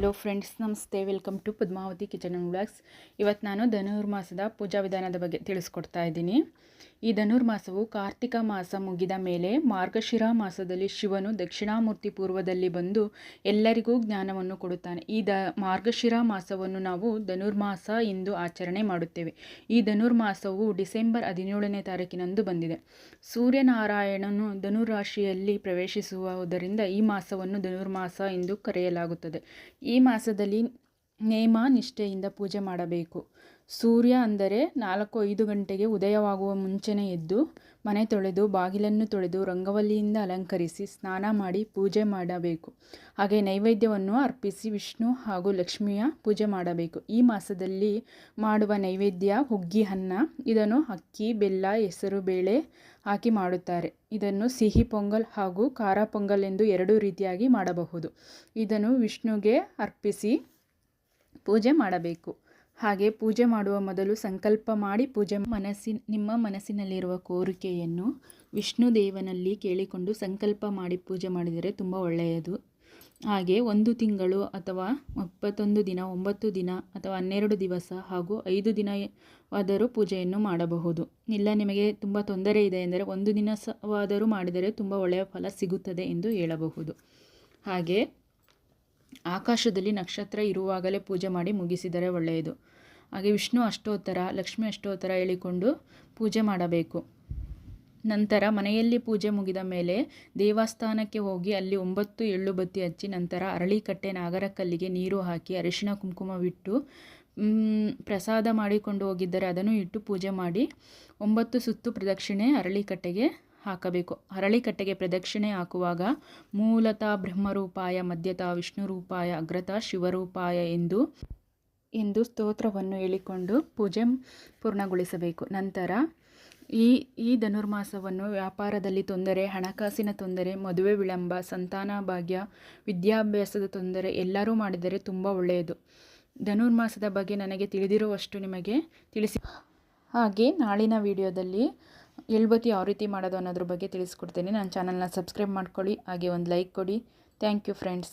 Hello friends ನಮಸ್ತೆ. Welcome to Padmavati kitchen and vlogs ಇವತ್ತು ನಾನು ಧನುರ್ಮಾಸದ ಪೂಜಾ ವಿಧಾನದ ಬಗ್ಗೆ ತಿಳಿಸ್ಕೊಡ್ತಾ ಇದ್ದೀನಿ. ಈ ಧನುರ್ಮಾಸವು ಕಾರ್ತಿಕ ಮಾಸ ಮುಗಿದ ಮೇಲೆ ಮಾರ್ಗಶಿರ ಮಾಸದಲ್ಲಿ ಶಿವನು ದಕ್ಷಿಣಾಮೂರ್ತಿ ಪೂರ್ವದಲ್ಲಿ ಬಂದು ಎಲ್ಲರಿಗೂ ಜ್ಞಾನವನ್ನು ಕೊಡುತ್ತಾನೆ. ಈ ದ ಮಾರ್ಗಶಿರ ಮಾಸವನ್ನು ನಾವು ಧನುರ್ಮಾಸ ಎಂದು ಆಚರಣೆ ಮಾಡುತ್ತೇವೆ. ಈ ಧನುರ್ಮಾಸವು ಡಿಸೆಂಬರ್ ಹದಿನೇಳನೇ ತಾರೀಕಿನಂದು ಬಂದಿದೆ. ಸೂರ್ಯನಾರಾಯಣನು ಧನುರಾಶಿಯಲ್ಲಿ ಪ್ರವೇಶಿಸುವುದರಿಂದ ಈ ಮಾಸವನ್ನು ಧನುರ್ಮಾಸ ಎಂದು ಕರೆಯಲಾಗುತ್ತದೆ. ಮಾಸದಲ್ಲಿ ನೇಮ ನಿಷ್ಠೆಯಿಂದ ಪೂಜೆ ಮಾಡಬೇಕು. ಸೂರ್ಯ ಅಂದರೆ ನಾಲ್ಕು ಐದು ಗಂಟೆಗೆ ಉದಯವಾಗುವ ಮುಂಚೆನೇ ಎದ್ದು ಮನೆ ತೊಳೆದು ಬಾಗಿಲನ್ನು ತೊಳೆದು ರಂಗವಲ್ಲಿಯಿಂದ ಅಲಂಕರಿಸಿ ಸ್ನಾನ ಮಾಡಿ ಪೂಜೆ ಮಾಡಬೇಕು. ಹಾಗೆ ನೈವೇದ್ಯವನ್ನು ಅರ್ಪಿಸಿ ವಿಷ್ಣು ಹಾಗೂ ಲಕ್ಷ್ಮಿಯ ಪೂಜೆ ಮಾಡಬೇಕು. ಈ ಮಾಸದಲ್ಲಿ ಮಾಡುವ ನೈವೇದ್ಯ ಹುಗ್ಗಿ ಅನ್ನ, ಇದನ್ನು ಅಕ್ಕಿ, ಬೆಲ್ಲ, ಹೆಸರು, ಬೇಳೆ ಹಾಕಿ ಮಾಡುತ್ತಾರೆ. ಇದನ್ನು ಸಿಹಿ ಪೊಂಗಲ್ ಹಾಗೂ ಖಾರ ಪೊಂಗಲ್ ಎಂದು ಎರಡು ರೀತಿಯಾಗಿ ಮಾಡಬಹುದು. ಇದನ್ನು ವಿಷ್ಣುಗೆ ಅರ್ಪಿಸಿ ಪೂಜೆ ಮಾಡಬೇಕು. ಹಾಗೆ ಪೂಜೆ ಮಾಡುವ ಮೊದಲು ಸಂಕಲ್ಪ ಮಾಡಿ ಪೂಜೆ ಮನಸ್ಸಿನ ನಿಮ್ಮ ಮನಸ್ಸಿನಲ್ಲಿರುವ ಕೋರಿಕೆಯನ್ನು ವಿಷ್ಣು ದೇವನಲ್ಲಿ ಕೇಳಿಕೊಂಡು ಸಂಕಲ್ಪ ಮಾಡಿ ಪೂಜೆ ಮಾಡಿದರೆ ತುಂಬ ಒಳ್ಳೆಯದು. ಹಾಗೆ ಒಂದು ತಿಂಗಳು ಅಥವಾ ಇಪ್ಪತ್ತೊಂದು ದಿನ, ಒಂಬತ್ತು ದಿನ ಅಥವಾ ಹನ್ನೆರಡು ದಿವಸ ಹಾಗೂ ಐದು ದಿನವಾದರೂ ಪೂಜೆಯನ್ನು ಮಾಡಬಹುದು. ಇಲ್ಲ, ನಿಮಗೆ ತುಂಬ ತೊಂದರೆ ಇದೆ ಎಂದರೆ ಒಂದು ದಿನವಾದರೂ ಮಾಡಿದರೆ ತುಂಬ ಒಳ್ಳೆಯ ಫಲ ಸಿಗುತ್ತದೆ ಎಂದು ಹೇಳಬಹುದು. ಹಾಗೆ ಆಕಾಶದಲ್ಲಿ ನಕ್ಷತ್ರ ಇರುವಾಗಲೇ ಪೂಜೆ ಮಾಡಿ ಮುಗಿಸಿದರೆ ಒಳ್ಳೆಯದು. ಹಾಗೆ ವಿಷ್ಣು ಅಷ್ಟೋತ್ತರ, ಲಕ್ಷ್ಮಿ ಅಷ್ಟೋತ್ತರ ಹೇಳಿಕೊಂಡು ಪೂಜೆ ಮಾಡಬೇಕು. ನಂತರ ಮನೆಯಲ್ಲಿ ಪೂಜೆ ಮುಗಿದ ಮೇಲೆ ದೇವಸ್ಥಾನಕ್ಕೆ ಹೋಗಿ ಅಲ್ಲಿ ಒಂಬತ್ತು ಎಳ್ಳು ಬತ್ತಿ ಹಚ್ಚಿ ನಂತರ ಅರಳಿಕಟ್ಟೆ ನಾಗರಕಲ್ಲಿಗೆ ನೀರು ಹಾಕಿ ಅರಿಶಿಣ ಕುಂಕುಮವಿಟ್ಟು ಪ್ರಸಾದ ಮಾಡಿಕೊಂಡು ಹೋಗಿದ್ದರೆ ಅದನ್ನು ಇಟ್ಟು ಪೂಜೆ ಮಾಡಿ ಒಂಬತ್ತು ಸುತ್ತು ಪ್ರದಕ್ಷಿಣೆ ಅರಳಿಕಟ್ಟೆಗೆ ಹಾಕಬೇಕು. ಅರಳಿಕಟ್ಟೆಗೆ ಪ್ರದಕ್ಷಿಣೆ ಹಾಕುವಾಗ ಮೂಲತಃ ಬ್ರಹ್ಮರೂಪಾಯ ಮಧ್ಯತ ವಿಷ್ಣು ರೂಪಾಯ ಅಗ್ರತಃ ಶಿವರೂಪಾಯ ಎಂದು ಎಂದು ಸ್ತೋತ್ರವನ್ನು ಹೇಳಿಕೊಂಡು ಪೂಜೆ ಪೂರ್ಣಗೊಳಿಸಬೇಕು. ನಂತರ ಈ ಈ ಧನುರ್ಮಾಸವನ್ನು ವ್ಯಾಪಾರದಲ್ಲಿ ತೊಂದರೆ, ಹಣಕಾಸಿನ ತೊಂದರೆ, ಮದುವೆ ವಿಳಂಬ, ಸಂತಾನ ಭಾಗ್ಯ, ವಿದ್ಯಾಭ್ಯಾಸದ ತೊಂದರೆ ಎಲ್ಲರೂ ಮಾಡಿದರೆ ತುಂಬ ಒಳ್ಳೆಯದು. ಧನುರ್ಮಾಸದ ಬಗ್ಗೆ ನನಗೆ ತಿಳಿದಿರುವಷ್ಟು ನಿಮಗೆ ತಿಳಿಸಿ. ಹಾಗೆ ನಾಳಿನ ವಿಡಿಯೋದಲ್ಲಿ ಎಳ್ಬತ್ತಿ ಯಾವ ರೀತಿ ಮಾಡೋದು ಅನ್ನೋದ್ರ ಬಗ್ಗೆ ತಿಳಿಸ್ಕೊಡ್ತೀನಿ. ನನ್ನ ಚಾನಲ್ನ ಸಬ್ಸ್ಕ್ರೈಬ್ ಮಾಡ್ಕೊಳ್ಳಿ, ಹಾಗೆ ಒಂದು ಲೈಕ್ ಕೊಡಿ. Thank you friends